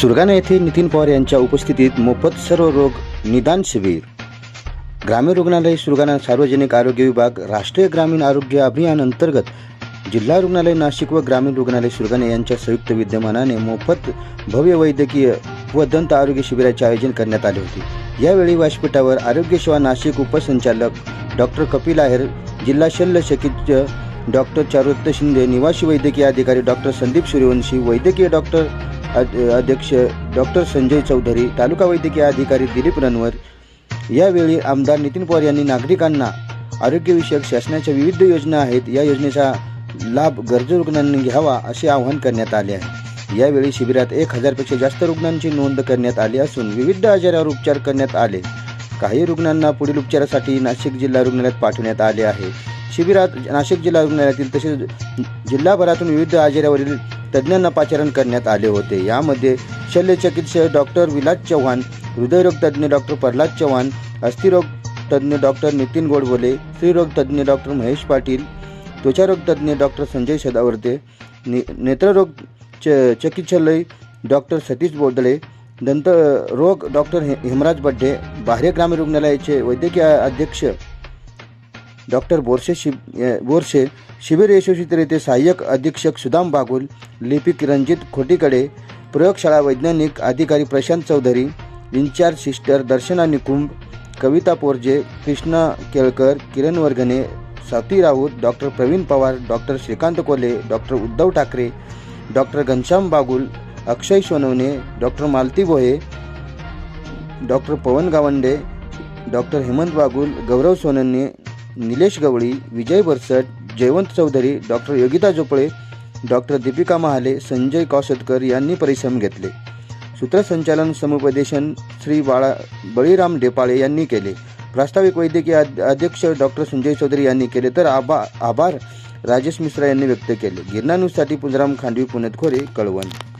सुरगाणा येथे नितीन पवार यांच्या उपस्थितीत मोफत सर्व रोग निदान शिबिर. ग्रामीण रुग्णालय सुरगाणा सार्वजनिक आरोग्य विभाग राष्ट्रीय ग्रामीण आरोग्य अभियान अंतर्गत जिल्हा रुग्णालय नाशिक व ग्रामीण रुग्णालय सुरगाणा यांच्या संयुक्त विद्यमानाने मोफत भव्य वैद्यकीय व दंत आरोग्य शिबिराचे आयोजन करण्यात आले होते. यावेळी व्यासपीठावर आरोग्य सेवा नाशिक उपसंचालक डॉक्टर कपिल आहेर जिल्हा शल्य शकित्य डॉक्टर चारुदत्त शिंदे निवासी वैद्यकीय अधिकारी डॉक्टर संदीप सूर्यवंशी वैद्यकीय डॉक्टर अध्यक्ष डॉक्टर संजय चौधरी तालुका वैद्यकीय अधिकारी दिलीप रणवर यावेळी आमदार नितीन पवार यांनी नागरिकांना आरोग्यविषयक शासनाच्या विविध योजना आहेत. या योजनेचा लाभ गरजू रुग्णांनी घ्यावा असे आवाहन करण्यात आले आहे. यावेळी शिबिरात एक हजारपेक्षा जास्त रुग्णांची नोंद करण्यात आली असून विविध आजारावर उपचार करण्यात आले. काही रुग्णांना पुढील उपचारासाठी नाशिक जिल्हा रुग्णालयात पाठवण्यात आले आहे. शिबिरात नाशिक जिल्हा रुग्णालयातील तसेच जिल्हाभरातून विविध आजारावरील तज्ज्ञांना पाचारण करण्यात आले होते. यामध्ये शल्यचिकित्सक डॉक्टर विलास चव्हाण हृदयरोग तज्ज्ञ डॉक्टर प्रल्हाद चव्हाण अस्थिरोग तज्ज्ञ डॉक्टर नितीन गोडबोले स्त्रीरोग तज्ज्ञ डॉक्टर महेश पाटील त्वचारोग तज्ज्ञ डॉक्टर संजय सदावर्ते ने नेत्ररोग च चिकित्सालय डॉक्टर सतीश बोदळे दंतरोग डॉक्टर हे हेमराज बड्डे बाह्य ग्रामीण रुग्णालयाचे वैद्यकीय अध्यक्ष डॉक्टर बोरसे शिब बोरसे शिबिर यशस्वीरित्या सहाय्यक अधीक्षक सुदाम बागुल लिपिक रणजित खोटीकडे प्रयोगशाळा वैज्ञानिक अधिकारी Prashant Chaudhari incharge sister Darshana Nikumbh Kavita Porje Krishna Kelkar Kiran Vargane Swati Raut doctor Pravin Pawar doctor Shrikant Kole doctor Uddhav Thackeray doctor Ghanshyam Bagul Akshay Sonawane doctor Malti Bohe doctor Pawan Gawande doctor Hemant Bagul Gaurav Sonawane Nilesh Gawali Vijay Barsat Jaywant Chaudhari doctor Yogita Jople doctor Deepika Mahale Sanjay Kaushatkar यांनी परिश्रम घेतले. सूत्रसंचालन समुपदेशन श्री बाळा बळीराम डेपाळे यांनी केले. प्रास्ताविक वैद्यकीय अध्यक्ष डॉक्टर संजय चौधरी यांनी केले तर आबा आभार राजेश मिश्रा यांनी व्यक्त केले. गिरणानूसाठी पुंजराम खांडवी पुण्यात खोरे कळवण.